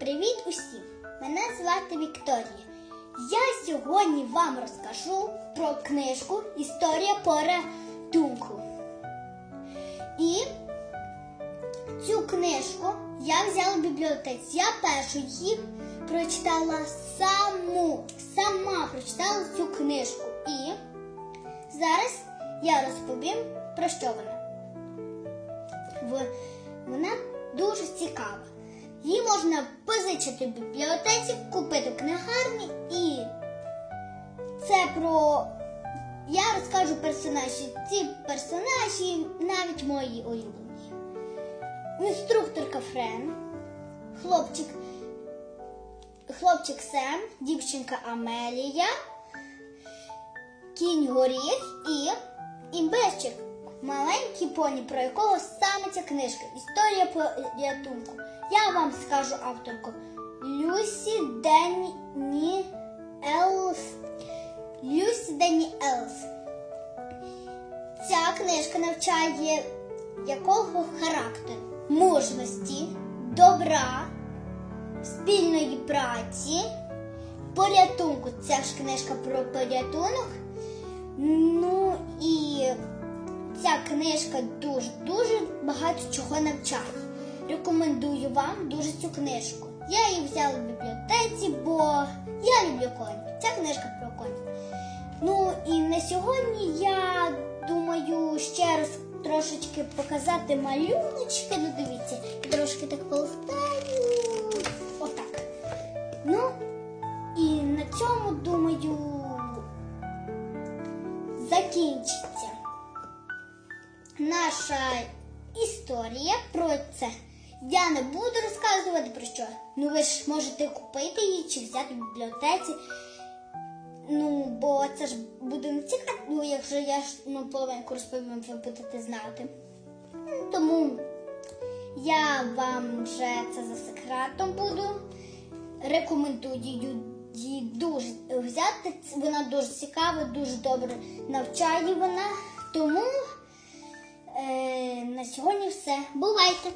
Привіт усім! Мене звати Вікторія. Я сьогодні вам розкажу про книжку Історія порятунку. І цю книжку я взяла в бібліотеці. Я першу її прочитала саму, сама прочитала цю книжку. І зараз я розповім про що вона. Вона дуже цікава. Її можна позичити в бібліотеці, купити книгарні і це про. Я розкажу персонажі. Ці персонажі навіть мої улюблені. Інструкторка Френ, хлопчик, хлопчик Сем, дівчинка Амелія, кінь Горіх і імбирчик. Маленький поні, про якого саме ця книжка. Історія порятунку. Я вам скажу авторку. Люсі Денні Елс. Люсі Денні Елс. Ця книжка навчає якого характеру? Мужності, добра, спільної праці, порятунку. Ця ж книжка про порятунок. Ну і книжка дуже-дуже багато чого навчає. Рекомендую вам дуже цю книжку. Я її взяла в бібліотеці, бо я люблю коні. Ця книжка про коні. Ну і на сьогодні я думаю ще раз трошечки показати малюночки. Ну дивіться, трошки так полистаю. Отак. Ну і на цьому думаю закінчиться наша історія про це. Я не буду розказувати про що. Ну ви ж можете купити її чи взяти в бібліотеці. Ну, бо це ж буде не цікаво, ну, якщо я ж ну, половинку розповім, ви будете знати. Тому я вам вже це за секретом буду. Рекомендую її дуже взяти. Вона дуже цікава, дуже добре навчає вона. Тому на сьогодні все. Бувайте!